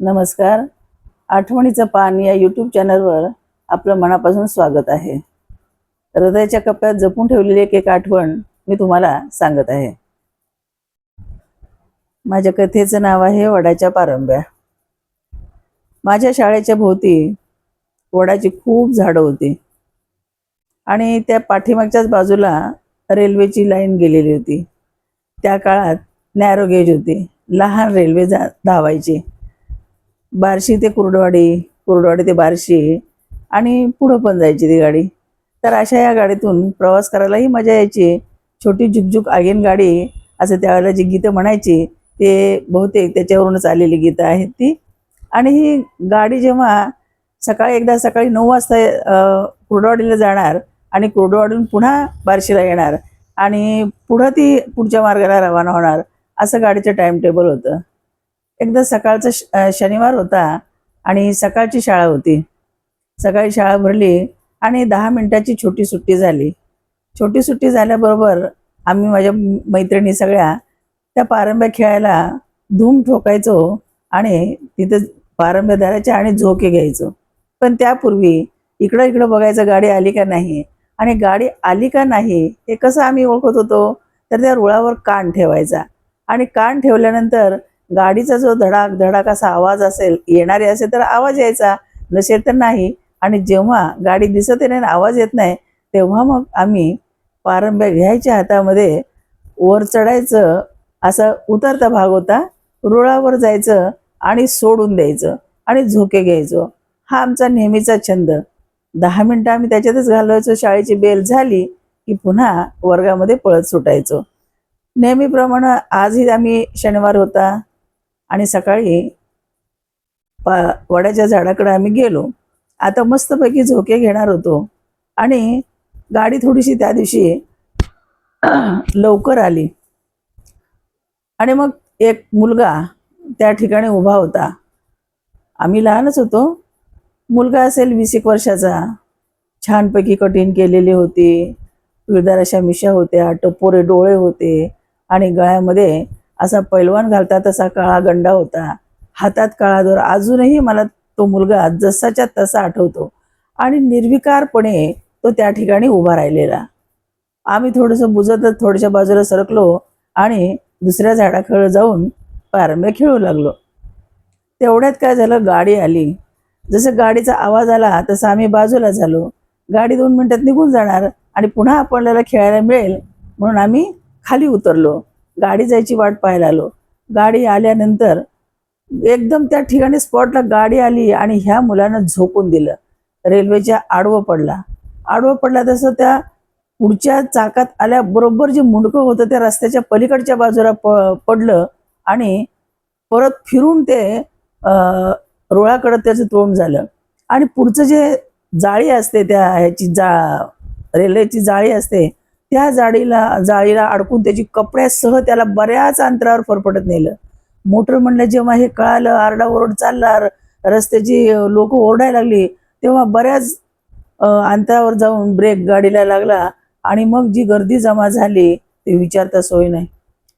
नमस्कार. आठवणीचं पान या यूट्यूब चॅनलवर आपलं मनापासून स्वागत आहे. हृदयाच्या कप्प्यात जपून ठेवलेली एक एक आठवण मी तुम्हाला सांगत आहे. माझ्या कथेचं नाव आहे वडाच्या पारंब्या. माझ्या शाळेच्या भोवती वडाची खूप झाडं होती. आणि त्या पाठीमागच्याच बाजूला रेल्वेची लाईन गेलेली होती. त्या काळात नॅरो गेज होती. लहान रेल्वे जा धावायची. बार्शी ते कुर्डवाडी कुर्डवाडी ते बार्शी आणि पुढं पण जायची ती गाडी. तर अशा या गाडीतून प्रवास करायलाही मजा यायची. छोटी झुकझुक आगीन गाडी असं त्यावेळेला जी गीतं म्हणायची ते बहुतेक त्याच्यावरूनच आलेली गीतं आहेत ती. आणि ही गाडी जेव्हा सकाळी एकदा सकाळी नऊ वाजता कुर्डवाडीला जाणार आणि कुर्डवाडीहून पुन्हा बार्शीला येणार आणि पुढं ती पुढच्या मार्गाला रवाना होणार असं गाडीचं टाईम टेबल होतं. एकदा सकाळचा श- शनिवार होता आणि सकाळची शाळा होती. सकाळी शाळा भरली आणि दहा मिनिटाची छोटी सुट्टी झाली. छोटी सुट्टी झाल्याबरोबर आम्ही माझ्या मैत्रिणी सगळ्या त्या पारंब्या खेळायला धूम ठोकायचो आणि तिथं पारंब्या धरायच्या आणि झोके घ्यायचो. पण त्यापूर्वी इकडं इकडं बघायचं गाडी आली का नाही आणि गाडी आली का नाही हे कसं आम्ही ओळखत होतो? तर त्या रुळावर कान ठेवायचा. आणि कान ठेवल्यानंतर गाडीचा जो धडाक धडाक असा आवाज असेल येणारे असेल तर आवाज यायचा नसेल तर नाही. आणि जेव्हा गाडी दिसत नाही आवाज येत नाही तेव्हा मग आम्ही पारंब्या घ्यायच्या हातामध्ये वर चढायचं असा उतरता भाग होता रुळावर जायचं आणि सोडून द्यायचं आणि झोके घ्यायचो. हा आमचा नेहमीचा छंद. दहा मिनटं आम्ही त्याच्यातच घालवायचो शाळेची बेल झाली की पुन्हा वर्गामध्ये पळत सुटायचो. नेहमीप्रमाणे आजही आम्ही शनिवार होता. आणि सकाळी प वड्याच्या झाडाकडे आम्ही गेलो. आता मस्तपैकी झोके घेणार होतो. आणि गाडी थोडीशी त्या दिवशी लवकर आली. आणि मग एक मुलगा त्या ठिकाणी उभा होता. आम्ही लहानच होतो. मुलगा असेल वीस एक वर्षाचा. छानपैकी कटिंग केलेली होती. पिळदार अशा मिशा होत्या टपोरे डोळे होते आणि गळ्यामध्ये असा पैलवान घालता तसा काळा गंडा होता. हातात काळा दोर अजूनही मला तो मुलगा जसाच्या तसा आठवतो आणि निर्विकारपणे तो त्या ठिकाणी उभा राहिलेला. आम्ही थोडंसं बुजतच थोड्याशा बाजूला सरकलो आणि दुसऱ्या झाडाखळ जाऊन पारंब्या खेळू लागलो. तेवढ्यात काय झालं गाडी आली. जसं गाडीचा आवाज आला तसं आम्ही बाजूला झालो. गाडी दोन मिनटात निघून जाणार आणि पुन्हा आपल्याला खेळायला मिळेल म्हणून आम्ही खाली उतरलो. गाडी जायची वाट पाहायला आलो. गाडी आल्यानंतर एकदम त्या ठिकाणी स्पॉटला गाडी आली आणि ह्या मुलानं झोपून दिलं. रेल्वेच्या आडवं पडला. आडवं पडला तसं त्या पुढच्या चाकात आल्याबरोबर जे मुंडकं होतं त्या रस्त्याच्या पलीकडच्या बाजूला प पडलं आणि परत फिरून ते रुळाकडं त्याचं तोंड झालं. आणि पुढचं जे जाळी असते त्या ह्याची जा रेल्वेची जाळी असते त्या जाळीला जाळीला अडकून त्याची कपड्यासह त्याला बऱ्याच अंतरावर फरफटत नेलं. मोटर म्हणलं जेव्हा हे कळालं आरडाओरड चालला रस्त्याची लोक ओरडायला लागली तेव्हा बऱ्याच अंतरावर जाऊन ब्रेक गाडीला लागला आणि मग जी गर्दी जमा झाली ते विचारता सोय नाही.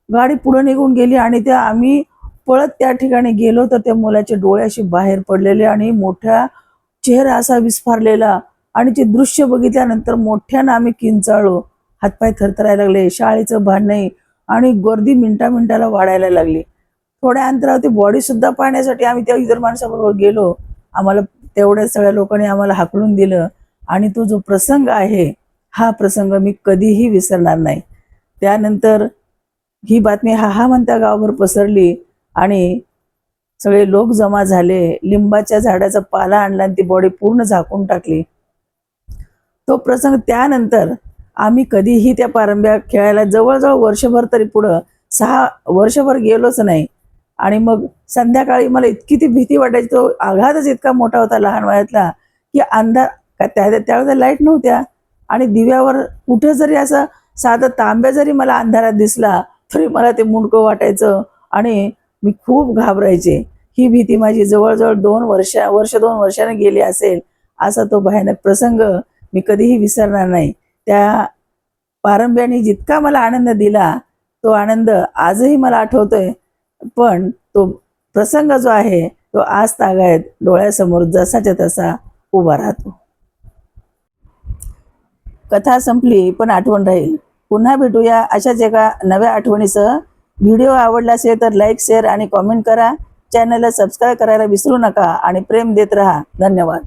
गाडी पुढे निघून गेली आणि त्या आम्ही पळत त्या ठिकाणी गेलो तर त्या मुलाचे डोळ्याशी बाहेर पडलेले आणि मोठ्या चेहरा असा विस्फारलेला आणि ते दृश्य बघितल्यानंतर मोठ्यानं आम्ही किंचाळलो. हातपाय थरथरायला लागले शाळेचं भान नाही आणि गर्दी मिनटा मिनटाला वाढायला लागली. थोड्या अंतरावरती बॉडी सुद्धा पाहण्यासाठी आम्ही त्या इतर माणसाबरोबर गेलो. आम्हाला तेवढ्या सगळ्या लोकांनी आम्हाला हाकलून दिलं आणि तो जो प्रसंग आहे हा प्रसंग मी कधीही विसरणार नाही. त्यानंतर ही बातमी हा हा म्हणता गावभर पसरली आणि सगळे लोक जमा झाले लिंबाच्या झाडाचा पाला आणला आणि ती बॉडी पूर्ण झाकून टाकली. तो प्रसंग त्यानंतर आम्ही कधीही त्या पारंब्या खेळायला जवळजवळ वर्षभर तरी पुढं सहा वर्षभर गेलोच नाही. आणि मग संध्याकाळी मला इतकी ती भीती वाटायची तो आघातच इतका मोठा होता लहान वयातला की अंधार त्या त्यावेळेला लाइट नव्हत्या. आणि दिव्यावर कुठं जरी असं साधं तांब्या जरी मला अंधारात दिसला तरी मला ते मुंडकं वाटायचं आणि मी खूप घाबरायचे. ही भीती माझी जवळजवळ दोन वर्ष वर्ष दोन वर्षाने गेली असेल असा तो भयानक प्रसंग मी कधीही विसरणार नाही. त्या पारंब्याने जितका मला आनंद दिला तो आनंद आजही मला आठवतोय. पण तो प्रसंग जो आहे तो आज तागायत डोळ्यासमोर जसाच्या तसा उभा राहतो. कथा संपली पण आठवण राहील. पुन्हा भेटूया अशाच एका नव्या आठवणीसह. व्हिडिओ आवडला असेल तर लाईक शेअर आणि कॉमेंट करा. चॅनलला सबस्क्राईब करायला विसरू नका आणि प्रेम देत राहा. धन्यवाद.